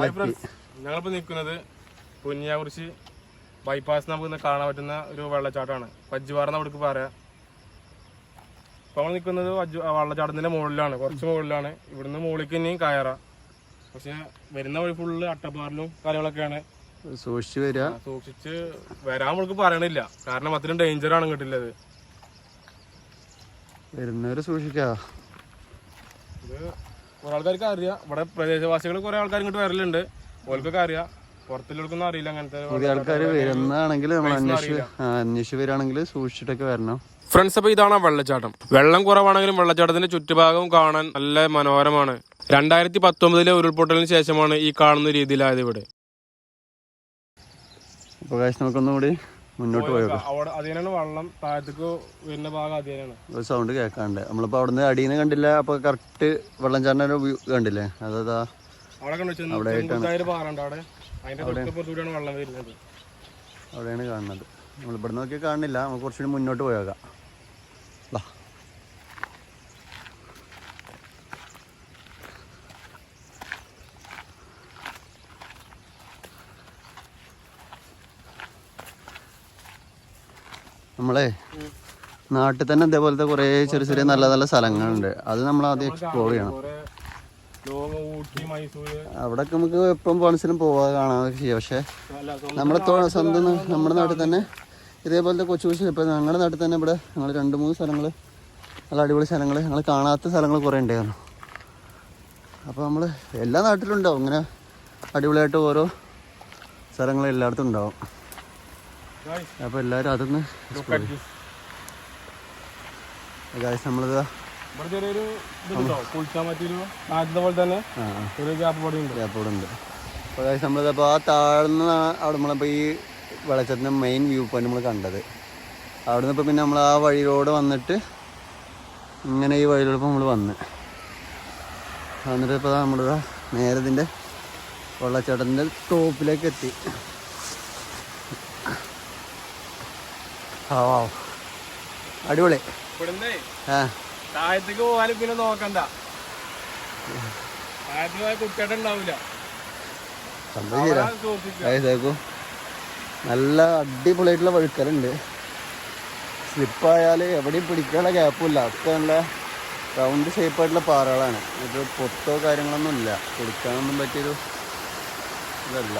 Hi friends ഞങ്ങളിപ്പോൾ നിൽക്കുന്നത് പുന്നിയാകുറിശി bypass നമുക്ക് കാണാൻ പറ്റുന്ന ഒരു വെള്ളച്ചാട്ടമാണ്. പജ്ജുവാറെന്ന് അവിടേക്ക് പറയാം. ഇപ്പോൾ നമ്മൾ നിൽക്കുന്നത് വെള്ളച്ചാട്ടത്തിന്റെ മുകളിലാണ്. കുറച്ച് മുകളിലാണ്. ഇവിടുന്ന് മുകളിലേക്ക് ഇനിയും കയറാം. പക്ഷെ വരുന്ന വഴി ഫുള്ള് അട്ടപ്പാറിലും കാര്യങ്ങളൊക്കെയാണ്. സൂക്ഷിച്ച് വരിക. സൂക്ഷിച്ച് വരാൻ നമ്മൾക്ക് പറയണില്ല. കാരണം അത്രയും ഡേഞ്ചറാണ് കിട്ടില്ലത് വരുന്നവര് സൂക്ഷിക്കാ. കുറെ ആൾക്കാർക്ക് അറിയാം. ഇവിടെ പ്രദേശവാസികൾ കുറെ ആൾക്കാർ ഇങ്ങോട്ട് വരലുണ്ട്. ഓൽക്കൊക്കെ അറിയാം. പുറത്തുള്ളവർക്കൊന്നും അറിയില്ല അങ്ങനത്തെ പുതിയ ആൾക്കാർ വരുന്നതാണെങ്കിൽ നമ്മൾ അന്വേഷിച്ച് അന്വേഷിച്ച് വരികയാണെങ്കിൽ സൂക്ഷിച്ചിട്ടൊക്കെ വരണം. ഫ്രണ്ട്സ് അപ്പൊ ഇതാണ് വെള്ളച്ചാട്ടം. വെള്ളം കുറവാണെങ്കിലും വെള്ളച്ചാട്ടത്തിന്റെ ചുറ്റുഭാഗം കാണാൻ നല്ല മനോഹരമാണ്. രണ്ടായിരത്തി പത്തൊമ്പതിലെ ഉരുൾപൊട്ടലിന് ശേഷമാണ് ഈ കാണുന്ന രീതിയിലായത് ഇവിടെ. അപ്പോൾ നമുക്കൊന്നുകൂടി നമുക്കൊന്നും കൂടി മുന്നോട്ട് പോയത് അവിടെ അതിനാണ് വെള്ളം താഴത്തേക്ക് വരുന്ന ഭാഗം അതിനാണ് ഒരു സൗണ്ട് കേൾക്കാണ്ട്. നമ്മളിപ്പോൾ അവിടുന്ന് അടിയിൽ നിന്ന് കണ്ടില്ല അപ്പോൾ കറക്റ്റ് വെള്ളം വ്യൂ കണ്ടില്ലേ? അതാ അവിടെ കണ്ടു ചെങ്കുത്തായൊരു പാറുണ്ട് അവിടെ. അതിന്റെ തൊട്ടപ്പുറത്തൂടെയാണ് വെള്ളം വരുന്നത്. അവിടെയാണ് കാണുന്നത്. നമ്മൾ ഇവിടെ നോക്കി കാണുന്നില്ല നമുക്ക് കുറച്ചുകൂടി മുന്നോട്ട് പോയേക്കാം. നമ്മളെ നാട്ടിൽ തന്നെ ഇതേപോലത്തെ കുറേ ചെറിയ ചെറിയ നല്ല നല്ല സ്ഥലങ്ങളുണ്ട്. അത് നമ്മൾ ആദ്യം എക്സ്പ്ലോർ ചെയ്യണം. അവിടെ നമുക്ക് എപ്പം പോണസിലും പോവാതെ കാണാൻ ചെയ്യാം. പക്ഷേ നമ്മുടെ സ്വന്തം നമ്മുടെ നാട്ടിൽ തന്നെ ഇതേപോലത്തെ കൊച്ചു കൊച്ചു ഇപ്പം ഞങ്ങളുടെ നാട്ടിൽ തന്നെ ഇവിടെ ഞങ്ങൾ രണ്ട് മൂന്ന് സ്ഥലങ്ങൾ നല്ല അടിപൊളി സ്ഥലങ്ങൾ ഞങ്ങൾ കാണാത്ത സ്ഥലങ്ങൾ കുറേ ഉണ്ടായിരുന്നു അപ്പോൾ നമ്മൾ എല്ലാ നാട്ടിലും ഉണ്ടാവും. ഇങ്ങനെ അടിപൊളിയായിട്ട് ഓരോ സ്ഥലങ്ങൾ എല്ലായിടത്തും ഉണ്ടാവും. അപ്പോൾ എല്ലാവരും അതൊന്ന്. ഗായ്സ് നമ്മളിത് ചെറിയൊരു ഇതുണ്ടോ കുളിച്ചാൻ പറ്റിയൊരു ആദ്യത്തെ പോലെ തന്നെ ഒരു ഗ്യാപ്പ് ഉണ്ട്. ഉണ്ട്. അപ്പോൾ ഗായ്സ് നമ്മളിതപ്പോൾ ആ താഴ്ന്ന അവിടെ നമ്മളിപ്പോൾ ഈ വെള്ളച്ചാട്ടത്തിന്റെ മെയിൻ വ്യൂ പോയിന്റ് നമ്മൾ കണ്ടത്. അവിടെ നിന്ന് ഇപ്പോൾ പിന്നെ നമ്മൾ ആ വഴിയിലൂടെ വന്നിട്ട് ഇങ്ങനെ ഈ വഴിയിലൂടെ ഇപ്പോൾ നമ്മൾ വന്ന്. വന്നിട്ട് ഇപ്പോൾ നമ്മളിതാ നേരെ വെള്ളച്ചാട്ടത്തിന്റെ വെള്ളച്ചാട്ടത്തിന്റെ ടോപ്പിലേക്ക് എത്തി. അടിപൊളി. താഴത്തേക്ക് പോകാനും പിന്നെ നോക്കണ്ട. താഴത്തേക്ക് പോയാൽ ഉണ്ടാവില്ല നല്ല അടിപൊളിയായിട്ടുള്ള വഴുക്കലുണ്ട്. സ്ലിപ്പായാൽ എവിടെയും പിടിക്കാനുള്ള ഗ്യാപ്പില്ല ഒക്കെ നല്ല റൗണ്ട് ഷേപ്പായിട്ടുള്ള പാറകളാണ്. ഇത് പൊത്തോ കാര്യങ്ങളൊന്നും ഇല്ല. പിടിക്കാനൊന്നും പറ്റിയൊരു ഇതല്ല.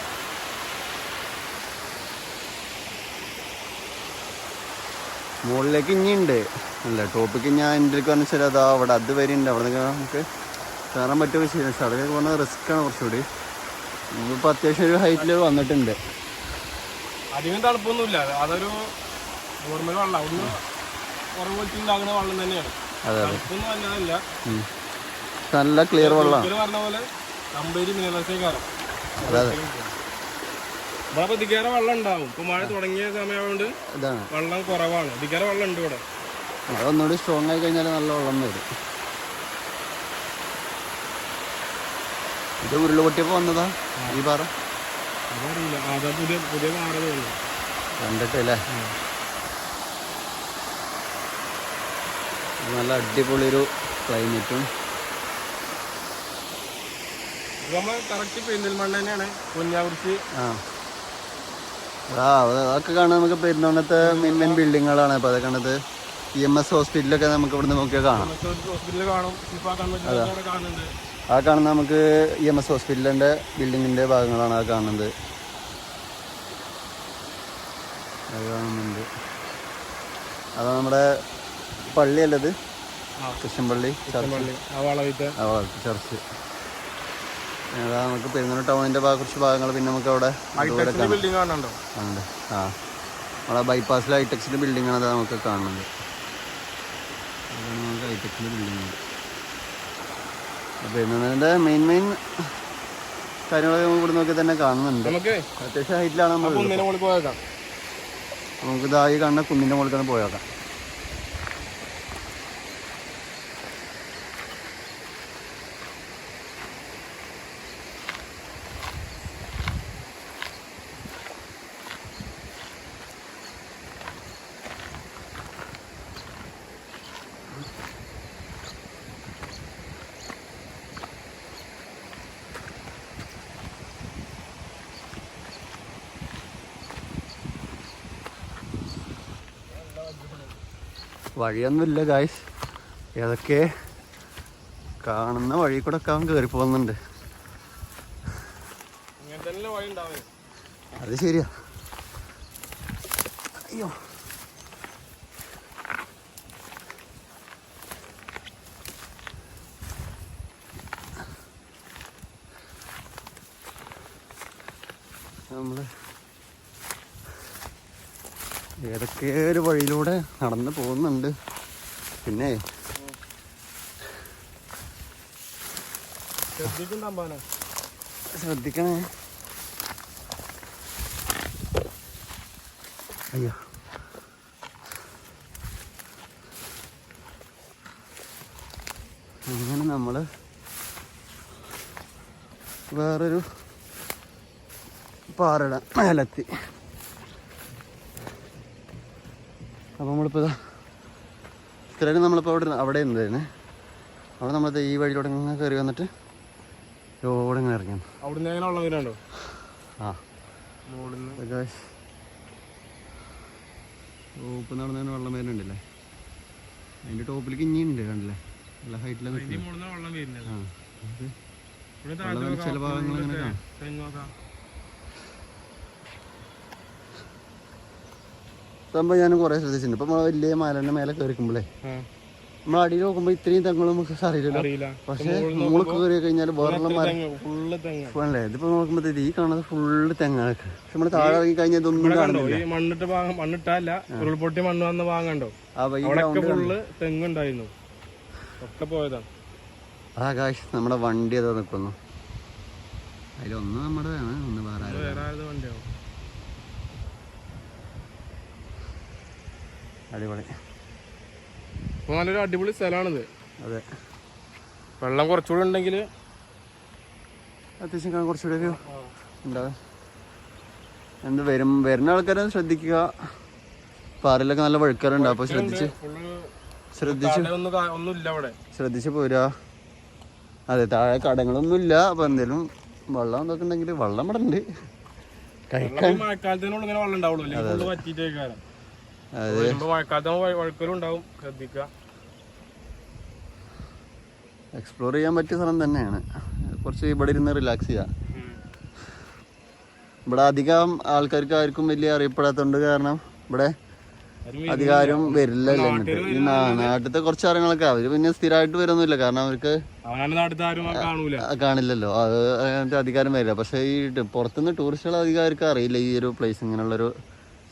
മുകളിലേക്ക് ഇനിയുണ്ട് അല്ല ടോപ്പിക്ക് ഞാൻ എന്റെ പറഞ്ഞ ശരി അതാ അവിടെ അത് വരെ ഉണ്ട്. അവിടെ നിന്ന് നമുക്ക് കയറാൻ പറ്റുമോ ശരി പക്ഷെ അതൊക്കെ പറഞ്ഞാൽ റിസ്ക്കാണ് കുറച്ചുകൂടി. നമ്മളിപ്പോൾ അത്യാവശ്യം ഒരു ഹൈറ്റിൽ വന്നിട്ടുണ്ട്. അധികം തണുപ്പൊന്നുമില്ല. അതൊരു നോർമൽ വെള്ളം. കുറവ് ഉണ്ടാകുന്ന വെള്ളം തന്നെയാണ്. തണുപ്പൊന്നും അല്ലാതല്ല നല്ല ക്ലിയർ വെള്ളം പറഞ്ഞ പോലെ കമ്പേരി മിനറൽസേ അതെ അതെ. ഇവിടെ ഇപ്പൊ ഇതിക്കേറെ വെള്ളം ഉണ്ടാവും. ഇപ്പൊ മഴ തുടങ്ങിയ സമയമായതുകൊണ്ട് ഇതാണ്. വെള്ളം കുറവാണ്. ഇതിക്കേറെ വെള്ളം ഉണ്ട് ഇവിടെ. മഴ ഒന്നുകൂടി സ്ട്രോങ് ആയി കഴിഞ്ഞാൽ നല്ല വെള്ളം വരും. ഇത് ഉരുൾ പൊട്ടിയപ്പോൾ വന്നതാ? ഈ പാറ? അതറിയില്ല. അതാ പുതിയ പുതിയ പാറ തോന്നുന്നു. കണ്ടിട്ട് അല്ലേ ഇത് നല്ല അടിപൊളി ഒരു ക്ലൈമറ്റും കറക്റ്റ് പെരിന്തൽമണ്ണ തന്നെയാണ്. കുഞ്ഞാകുറിച്ച് ആ. ആ അത് അതൊക്കെ കാണാൻ നമുക്ക് പെരുന്നോണത്തെ മെയിൻ മെയിൻ ബിൽഡിങ്ങുകളാണ് അപ്പോൾ അതൊക്കെ കണ്ടത് ഇ എം എസ് ഹോസ്പിറ്റലൊക്കെ നമുക്ക് ഇവിടുന്ന് നോക്കിയാൽ കാണാം. അതെ. കൺവെൻഷൻ കാണുന്നുണ്ട്. ആ കാണുന്ന നമുക്ക് ഇ എം എസ് ഹോസ്പിറ്റലിന്റെ ബിൽഡിങ്ങിന്റെ ഭാഗങ്ങളാണ് ആ കാണുന്നത്. അത് കാണുന്നുണ്ട്. അതാണ് നമ്മുടെ പള്ളിയല്ലത് കൃഷ്ണൻപള്ളി ചർച്ച്. ചർച്ച്. അതാ നമുക്ക് പെരുന്നൂർ ടൗണിന്റെ കുറച്ച് ഭാഗങ്ങൾ പിന്നെ നമുക്ക് അവിടെ ബിൽഡിംഗ് കാണുന്നുണ്ടോ? കാണുന്നുണ്ട് ആ. നമ്മളെ ബൈപ്പാസിൽ ഹൈടെക്സിന്റെ ആണ് അതാ നമുക്ക് കാണുന്നത്. അതാണ് നമുക്ക് ഹൈടെക്സിന്റെ ബിൽഡിംഗ് പെരുന്നൂരിന്റെ മെയിൻ മെയിൻ കാര്യങ്ങളൊക്കെ നമുക്ക് ഇവിടെ നോക്കി തന്നെ കാണുന്നുണ്ട്. അത്യാവശ്യം ഹൈറ്റിലാണ് നമ്മൾ ഉള്ളത്. കുന്നിനെ മുകളിൽ പോയേക്കാം. നമുക്ക് ഇതായി കാണുന്ന കുന്നിന്റെ മുകളിൽ തന്നെ പോയേക്കാം. വഴിയൊന്നുമില്ല ഗായ്സ് ഏതൊക്കെ കാണുന്ന വഴി കൂടെ ഒക്കെ അവൻ കയറി പോകുന്നുണ്ട്. അത് ശരിയാ. അയ്യോ. നമ്മൾ ഏതൊക്കെ ഒരു വഴിയിലൂടെ നടന്നു പോകുന്നുണ്ട്. പിന്നെ ശ്രദ്ധിക്കണേ. അയ്യോ. അങ്ങനെ നമ്മൾ വേറൊരു പാറയുടെ മേലെത്തി. അപ്പോൾ നമ്മളിപ്പോൾ ഇതാ ഇത്രയും നമ്മളിപ്പോൾ അവിടെ അവിടെ ഉണ്ട് തന്നെ അവിടെ നമ്മൾ ഈ വഴിയിലൂടെ ഇങ്ങനെ കയറി വന്നിട്ട് റോഡ് ഇങ്ങനെ ഇറങ്ങി അവിടുന്ന് എങ്ങനെ വെള്ളം ആ. ടോപ്പ് നടന്നതിന് വെള്ളം വരുന്നുണ്ടല്ലേ? അതിന്റെ ടോപ്പിലേക്ക് ഇനിയുണ്ട് കണ്ടില്ലേ? നല്ല ഹൈറ്റിലാണ് വെള്ളം വരുന്നത്. ആ. ഇവിടെ ചില ഭാഗങ്ങൾ അങ്ങനെ കാണാം തെങ്ങ് നോക്കാം സംഭവം ഞാൻ കുറേ ശ്രദ്ധിച്ചിട്ടുണ്ട്. ഇപ്പം നമ്മൾ വലിയ മലന്റെ മേലെ കയറിക്കുമ്പോഴേ നമ്മൾ അടിയിൽ നോക്കുമ്പോൾ ഇത്രയും തെങ്ങുകൾ നമുക്ക് അറിയില്ലല്ലോ. പക്ഷെ നമ്മൾ കയറി കഴിഞ്ഞാൽ വേറെ മരം ഇതിപ്പോ നോക്കുമ്പോ അല്ലേ നോക്കുമ്പോൾ ഈ കാണുന്നത് ഫുള്ള് തെങ്ങാണ്. പക്ഷെ നമ്മൾ താഴെ ഇറങ്ങി കഴിഞ്ഞാൽ ഇതൊന്നും കാണുന്നില്ല മണ്ണിട്ട് മണ്ണിട്ടല്ല ഉരുൾപൊട്ടി മണ്ണ് വന്ന് വാങ്ങണ്ടോ ഫുള്ള് തെങ്ങുണ്ടായിരുന്നു ഒക്കെ പോയതാണ്. ആ കാശ് നമ്മുടെ വണ്ടി അതാ നിൽക്കുന്നു അതിലൊന്ന് നമ്മുടെതാണ് ഒന്ന്. വേറെ വണ്ടിയാവും. അടിപൊളി. നല്ലൊരു അടിപൊളി സ്ഥലമാണിത് അതെ. വെള്ളം കുറച്ചുകൂടി ഉണ്ടെങ്കിൽ അത്യാവശ്യം കുറച്ചുകൂടി ഒരു ഉണ്ടാവും എന്ത് വരും? വരുന്ന ആൾക്കാരെ ശ്രദ്ധിക്കുക. പാറയിലൊക്കെ നല്ല വഴുക്കാറുണ്ട്. അപ്പോൾ ശ്രദ്ധിച്ച് ശ്രദ്ധിച്ച് ശ്രദ്ധിച്ച് പോരാ അതെ താഴെ കടങ്ങളൊന്നും ഇല്ല അപ്പോൾ എന്തേലും വെള്ളം എന്തൊക്കെ ഉണ്ടെങ്കിൽ വെള്ളം ഇവിടെ ഉണ്ട് കഴിക്കാൻ ശ്രദ്ധിക്കുക. എക്സ്പ്ലോർ ചെയ്യാൻ പറ്റിയ സ്ഥലം തന്നെയാണ്. കുറച്ച് ഇവിടെ ഇരുന്ന് റിലാക്സ് ചെയ്യാം. ഇവിടെ അധികം ആൾക്കാർക്ക് ആർക്കും വലിയ അറിയപ്പെടാത്തതുകൊണ്ട് കാരണം ഇവിടെ അധികാരം വരില്ല ഈ നാട്ടിലത്തെ കുറച്ച് കാര്യങ്ങളൊക്കെ അവർ പിന്നെ സ്ഥിരമായിട്ട് വരുന്നില്ല. കാരണം അവർക്ക് കാണില്ലല്ലോ. അത് അധികാരം വരില്ല. പക്ഷെ ഈ പുറത്തുനിന്ന് ടൂറിസ്റ്റുകൾ അധികാർക്ക് അറിയില്ല ഈ ഒരു പ്ലേസ് ഇങ്ങനെയുള്ളൊരു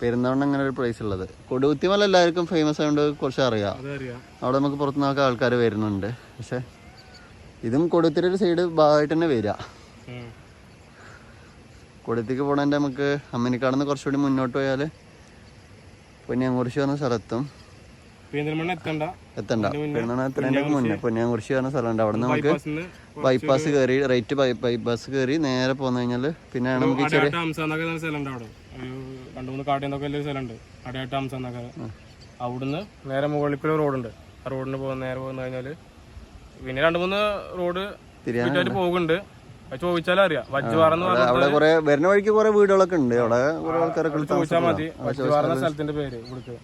പെരുന്തവണ്ണ അങ്ങനെ ഒരു പ്ലേസ് ഉള്ളത്. കൊടുകുത്തിമല എല്ലാവർക്കും ഫേമസ് ആയതുകൊണ്ട് കുറച്ച് അറിയാം. അവിടെ നമുക്ക് പുറത്തുനിന്നൊക്കെ ആൾക്കാർ വരുന്നുണ്ട്. പക്ഷെ ഇതും കൊടുത്തിന്റെ ഒരു സൈഡ് ഭാഗമായിട്ട് തന്നെ വരിക. കൊടുത്തേക്ക് പോകണതിന്റെ നമുക്ക് അമ്മനിക്കാടുന്ന് കുറച്ചുകൂടി മുന്നോട്ട് പോയാൽ പൊന്നിയാങ്കുറിശി പറഞ്ഞ സ്ഥലത്തും എത്തണ്ട. എത്തണ്ട. മുന്നേ പൊന്നിയാങ്കുറിശി പറഞ്ഞ സ്ഥലമുണ്ട്. അവിടെ നമുക്ക് ബൈപ്പാസ് കയറി റൈറ്റ് ബൈപ്പാസ് കയറി നേരെ പോന്നു കഴിഞ്ഞാൽ പിന്നെയാണ് നമുക്ക് ചെറിയ രണ്ട് മൂന്ന് കാട്ടിൽ നിന്നൊക്കെ വലിയൊരു സ്ഥലമുണ്ട്. അടയാട്ട് ഹംസ എന്നൊക്കെ. അവിടുന്ന് നേരെ മുകളിൽ കൂടെ റോഡുണ്ട്. ആ റോഡിന് പോകുന്ന നേരെ പോകുന്ന കഴിഞ്ഞാൽ പിന്നെ രണ്ട് മൂന്ന് റോഡ് ചുറ്റായിട്ട് പോകുന്നുണ്ട്. ചോദിച്ചാലും അറിയാം. വജ്ജുവാറ എന്ന് പറഞ്ഞാൽ വരുന്ന വഴിക്ക് കുറെ വീടുകളൊക്കെ ഉണ്ട്. അവിടെ കുറെ ആൾക്കാരൊക്കെ ചോദിച്ചാൽ മതി. വജ്ജുവാറ എന്ന സ്ഥലത്തിന്റെ പേര് ഇവിടുത്തെ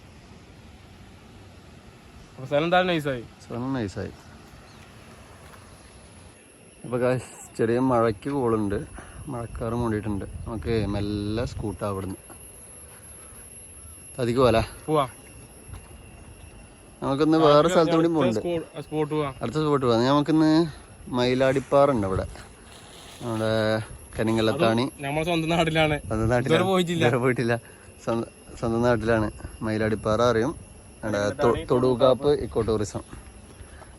സ്ഥലം എന്തായാലും നൈസായി സ്ഥലം നൈസായി അപ്പൊ guys, ചെറിയ മഴയ്ക്ക് കോളുണ്ട്. മഴക്കാറ് മൂടിയിട്ടുണ്ട്. നമുക്ക് മെല്ലെ സ്കൂട്ടാ അവിടുന്ന്. അതിക്ക് പോലെ പോവാ. നമുക്കിന്ന് വേറെ സ്ഥലത്ത് കൂടി പോകുന്നുണ്ട് അടുത്ത സ്പോട്ട് പോവാ. നമുക്കിന്ന് മയിലാടിപ്പാറുണ്ട് അവിടെ. നമ്മുടെ കരിങ്കല്ലത്താണി നമ്മുടെ സ്വന്തം നാട്ടിലാണ്. സ്വന്തം നാട്ടിലാണ്. പോയിട്ടില്ല. സ്വന്തം നാട്ടിലാണ് മയിലാടിപ്പാറ അറിയും. അവിടെ തൊടുകാപ്പ് ഇക്കോ ടൂറിസം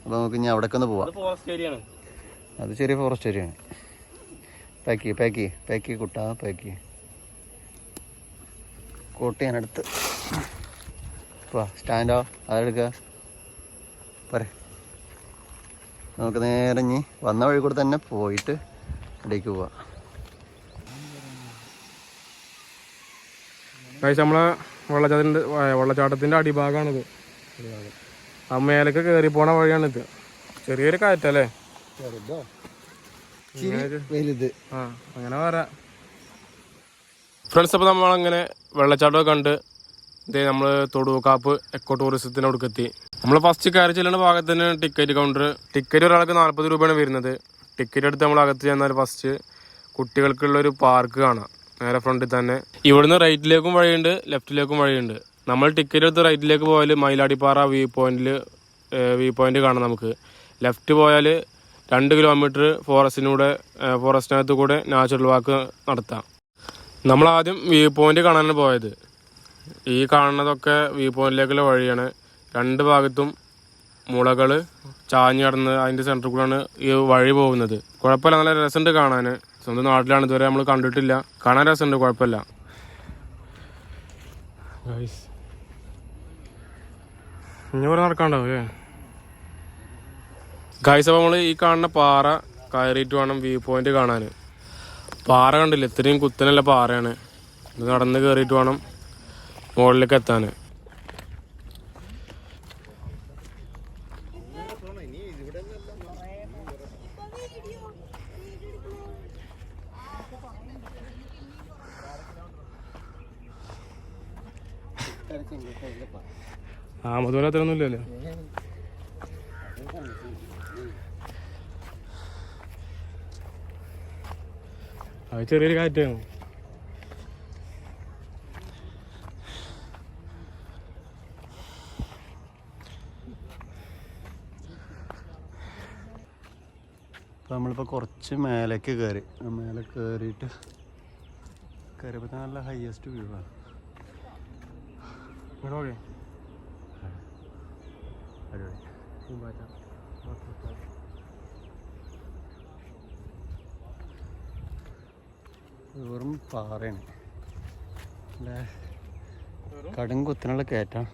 അപ്പോൾ നമുക്ക് ഇനി അവിടേക്ക് ഒന്ന് പോവാം. അത് ഫോറസ്റ്റ് ഏരിയ ആണ്. അത് ചെറിയ ഫോറസ്റ്റ് ഏരിയയാണ് പാക്കി പാക്കി പാക്കി കുട്ടാ പാക്കി കോട്ടയാനടുത്ത് വാ സ്റ്റാൻഡോ അതെടുക്കുക പോരെ. നമുക്ക് നേരെ ഇനി വന്ന വഴി കൂടെ തന്നെ പോയിട്ട് ഇടയ്ക്ക് പോവാം. കഴിച്ച നമ്മളെ വെള്ളച്ചാട്ടത്തിന്റെ വെള്ളച്ചാട്ടത്തിന്റെ അടിഭാഗമാണിത്. ആ മേലേക്ക് കയറി പോണ വഴിയാണിത് ചെറിയൊരു കാറ്റല്ലേ വലുത്. ആ അങ്ങനെ പറയാം. ഫ്രണ്ട്സ് അപ്പോൾ നമ്മളങ്ങനെ വെള്ളച്ചാട്ടമൊക്കെ കണ്ട് ഇതേ നമ്മൾ തൊടുവക്കാപ്പ് എക്കോ ടൂറിസത്തിന് എത്തി നമ്മൾ ഫസ്റ്റ് കയറി ചെല്ലുന്ന ഭാഗത്ത് തന്നെ ടിക്കറ്റ് കൗണ്ടർ ടിക്കറ്റ് ഒരാൾക്ക് നാൽപ്പത് രൂപയാണ് വരുന്നത്. ടിക്കറ്റ് എടുത്ത് നമ്മൾ അകത്ത് ചെന്നാൽ ഫസ്റ്റ് കുട്ടികൾക്കുള്ള ഒരു പാർക്ക് കാണാം. നേരെ ഫ്രണ്ടിൽ തന്നെ. ഇവിടുന്ന് റൈറ്റിലേക്കും വഴിയുണ്ട് ലെഫ്റ്റിലേക്കും വഴിയുണ്ട്. നമ്മൾ ടിക്കറ്റ് എടുത്ത് റൈറ്റിലേക്ക് പോയാൽ മയിലാടിപ്പാറ വ്യൂ പോയിന്റിൽ വ്യൂ പോയിന്റ് കാണാം നമുക്ക്. ലെഫ്റ്റ് പോയാൽ രണ്ട് കിലോമീറ്റർ ഫോറസ്റ്റിനൂടെ ഫോറസ്റ്റിനകത്ത് കൂടെ നാച്ചുറൽ വാക്ക് നടത്താം. നമ്മൾ ആദ്യം വ്യൂ പോയിന്റ് കാണാനാണ് പോയത്. ഈ കാണുന്നതൊക്കെ വ്യൂ പോയിന്റിലേക്കുള്ള വഴിയാണ്. രണ്ട് ഭാഗത്തും മുളകൾ ചാഞ്ഞ് കടന്ന് അതിന്റെ സെന്ററിൽ കൂടെയാണ് ഈ വഴി പോകുന്നത്. കുഴപ്പമില്ല നല്ല രസമുണ്ട് കാണാൻ സ്വന്തം നാട്ടിലാണ് ഇതുവരെ നമ്മൾ കണ്ടിട്ടില്ല. കാണാൻ രസമുണ്ട് കുഴപ്പമില്ല. ഇനി ഗൈസ് അപ്പോൾ നമ്മൾ ഈ കാണുന്ന പാറ കയറിയിട്ട് വേണം വ്യൂ പോയിന്റ് കാണാൻ പാറ കണ്ടില്ല? ഇത്രയും കുത്തനുള്ള പാറയാണ്. ഇത് നടന്ന് കയറിയിട്ട് വേണം മുകളിലേക്ക് എത്താൻ ആ മധുര അത് ചെറിയൊരു കാറ്റാണ് അപ്പോൾ നമ്മളിപ്പോൾ കുറച്ച് മേലേക്ക് കയറി മേലെ കയറിയിട്ട് കയറിയപ്പോൾ നല്ല ഹയസ്റ്റ് വ്യൂ ആണ്. ഇവിടെ ഓക്കെ അടിപൊളി. വെറും പാറയാണ്. അല്ലേ? കടും കുത്തിനുള്ള കയറ്റാണ്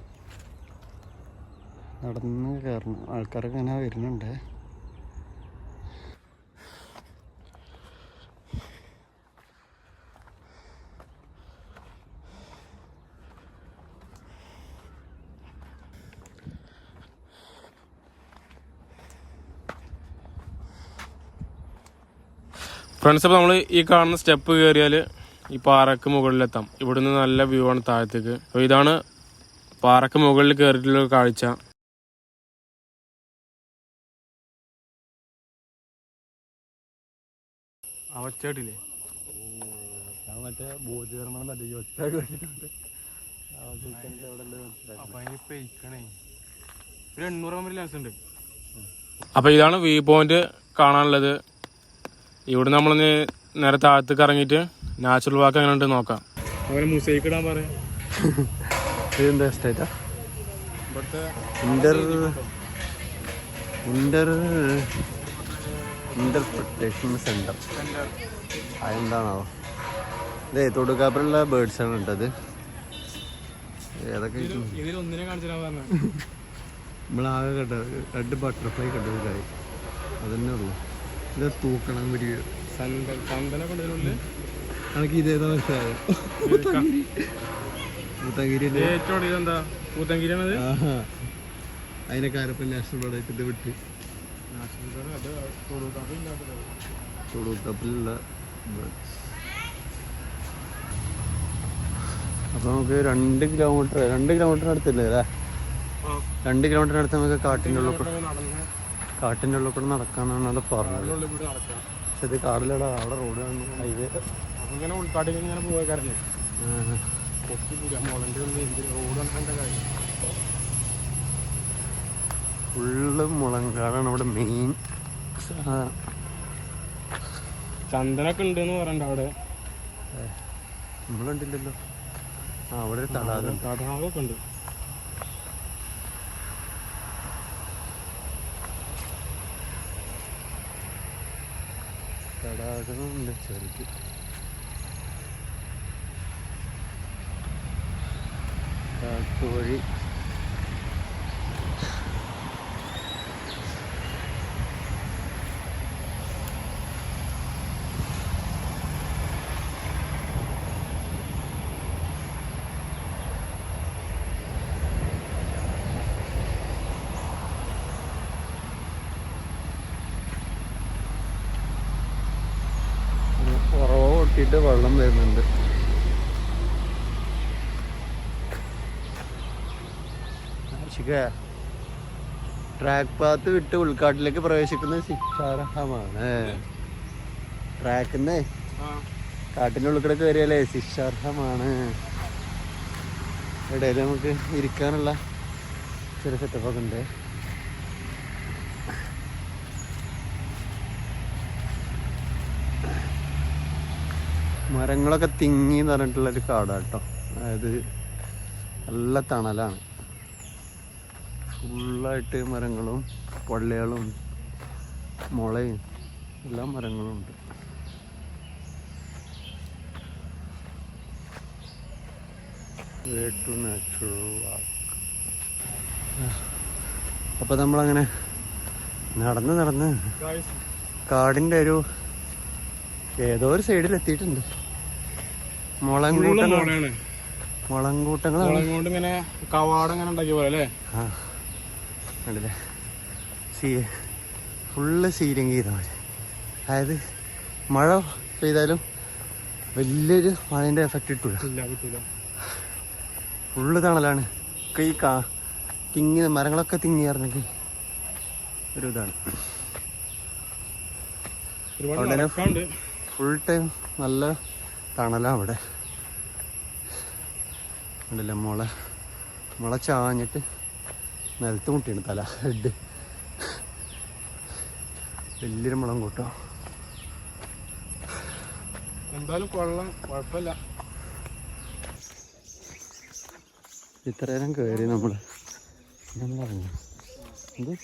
നടന്ന് കയറണം ആൾക്കാരൊക്കെ ഇങ്ങനെ വരുന്നുണ്ട്. ഫ്രണ്ട്സ് അപ്പോൾ നമ്മൾ ഈ കാണുന്ന സ്റ്റെപ്പ് കയറിയാൽ ഈ പാറക്ക് മുകളിലെത്താം. ഇവിടുന്ന് നല്ല വ്യൂ ആണ് താഴത്തേക്ക്. അപ്പോൾ ഇതാണ് പാറക്ക് മുകളിൽ കയറിയിട്ടുള്ള കാഴ്ച. അവച്ചേട്ടില്ലേ മറ്റേ ഒറ്റ ഒരു എണ്ണൂറ് ലാൻസ് ഉണ്ട്. അപ്പൊ ഇതാണ് വ്യൂ പോയിന്റ് കാണാനുള്ളത്. ഇവിടെ നമ്മൾ നേരെ താഴത്തേക്ക് ഇറങ്ങിയിട്ട് നാച്ചുറൽ വാക്ക് അങ്ങനെ ഉണ്ട് നോക്കാം. അവരെ മുസൈക്ക് ഇടാൻ പറയാം. ഇതെന്താ സ്റ്റേറ്റാ ഇവിടുത്തെ ഇന്റർ ഇന്റർ ഇന്റർപ്രിട്ടേഷൻ സെന്റർ അതെന്താണോ ഇതേ തൊടുക്കാപ്പിലുള്ള ബേർഡ്സ് ആണ് കേട്ടത് ഏതൊക്കെ നമ്മളാകെ കേട്ടത് രണ്ട് ബട്ടർഫ്ലൈ കണ്ടത് കാര്യം. അതന്നെ ഉള്ളു. ഇത് തൂക്കണം കൊണ്ടതിനുള്ളിൽ? എനിക്ക് ഇതേതാ അതിനെ കാരപ്പൻ നാഷണൽ ഇത് വിട്ട്. തൊടുക്കപ്പിലുള്ള അപ്പോൾ നമുക്ക് രണ്ട് കിലോമീറ്റർ രണ്ട് കിലോമീറ്റർ അടുത്തില്ലേ അല്ലേ? രണ്ട് കിലോമീറ്റർ അടുത്ത് നമുക്ക് കാട്ടിന്റെ ഉള്ളിൽ കാട്ടിന്റെ ഉള്ളിൽ കൂടെ നടക്കാന്നാണ് അത് പറഞ്ഞത്. പക്ഷെ ഇത് കാടിലടാ അവിടെ റോഡ് കാണുന്നു ഹൈവേ അങ്ങനെ ഉൾക്കാട്ടിൽ ഇങ്ങനെ പോയ. കാര്യം. ഫുള്ള് മുളങ്കാടാണ് ഇവിടെ മെയിൻ ചന്ദനൊക്കെ ഉണ്ട് എന്ന് പറയണ്ട അവിടെ. നമ്മളുണ്ടല്ലോ ആ അവിടെ ഒരു തടാകം തടാകമൊക്കെ ഉണ്ട്. തടാകമുണ്ട് ചെറുക്ക്. കാട്ടുവഴി ഉറവ വെള്ളം വരുന്നുണ്ട്. ട്രാക്ക് പാത്ത് വിട്ട് ഉൾക്കാട്ടിലേക്ക് പ്രവേശിക്കുന്ന ശിക്ഷാർഹമാണ്. ട്രാക്കിന്ന് കാട്ടിന്റെ ഉള്ളിൽ കൂടെ കയറിയാലേ ശിക്ഷാർഹമാണ് ഇടയിൽ നമുക്ക് ഇരിക്കാനുള്ള ചെറിയ സെറ്റപ്പൊക്കെ ഉണ്ട്. മരങ്ങളൊക്കെ തിങ്ങി എന്ന് പറഞ്ഞിട്ടുള്ളൊരു കാടാണ് കേട്ടോ അതായത് നല്ല തണലാണ്. ഫുള്ളായിട്ട് മരങ്ങളും പള്ളികളും മുളയും എല്ലാ മരങ്ങളും ഉണ്ട്. ടു. അപ്പോൾ നമ്മളങ്ങനെ നടന്ന് നടന്ന് കാടിന്റെ ഒരു ഏതോ ഒരു സൈഡിൽ എത്തിയിട്ടുണ്ട് മുളങ്കൂട്ടങ്ങൾ. മോളാണ് മുളങ്കൂട്ടങ്ങളാണ്. മുളക് കൊണ്ട് ഇങ്ങനെ കവാടം ഇങ്ങനെ ഉണ്ടാക്കിയ പോലെ അല്ലേ? ആ. സീ ഫുള്ള് സീലിംഗ് ചെയ്ത പോലെ. അതായത് മഴ പെയ്താലും വലിയൊരു മഴേന്റെ എഫക്റ്റ് കിട്ടൂല. ഫുള്ള് തണലാണ്. ഒക്കെ ഈ കാ തിങ്ങി മരങ്ങളൊക്കെ തിങ്ങി തിങ്ങിയായിരുന്നെങ്കിൽ ഒരു ഇതാണ്. അവിടെ ഫുൾ ടൈം നല്ല തണലാണ് അവിടെ. ഉണ്ടല്ലേ മുള? മുള ചാഞ്ഞിട്ട് നിലത്ത് മുട്ടിയാണ് തല ഹെഡ് വലിയൊരു മുളം കൂട്ടോ. എന്തായാലും കൊള്ളാം കുഴപ്പമില്ല. ഇത്ര നേരം കയറി നമ്മൾ നമ്മളറിഞ്ഞു എന്ത്?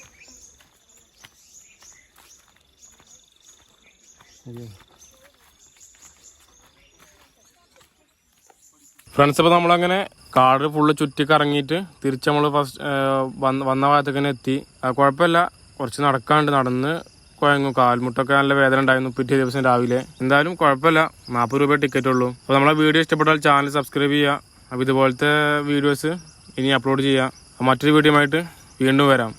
അയ്യോ. ഫ്രണ്ട്സ് ഇപ്പോൾ നമ്മളങ്ങനെ കാട് ഫുള്ള് ചുറ്റി കറങ്ങിയിട്ട് തിരിച്ച് നമ്മൾ ഫസ്റ്റ് വന്ന വന്ന ഭാഗത്തേക്ക് തന്നെ എത്തി കുഴപ്പമില്ല. കുറച്ച് നടക്കാണ്ട് നടന്ന് കുഴങ്ങും. കാൽമുട്ടൊക്കെ നല്ല വേദന ഉണ്ടായിരുന്നു പിറ്റേ ദിവസം രാവിലെ. എന്തായാലും കുഴപ്പമില്ല. നാൽപ്പത് രൂപ ടിക്കറ്റ് ഉള്ളൂ. അപ്പോൾ നമ്മളെ വീഡിയോ ഇഷ്ടപ്പെട്ടാൽ ചാനൽ സബ്സ്ക്രൈബ് ചെയ്യുക. അപ്പോൾ ഇതുപോലത്തെ വീഡിയോസ് ഇനി അപ്ലോഡ് ചെയ്യുക മറ്റൊരു വീഡിയോ ആയിട്ട് വീണ്ടും വരാം.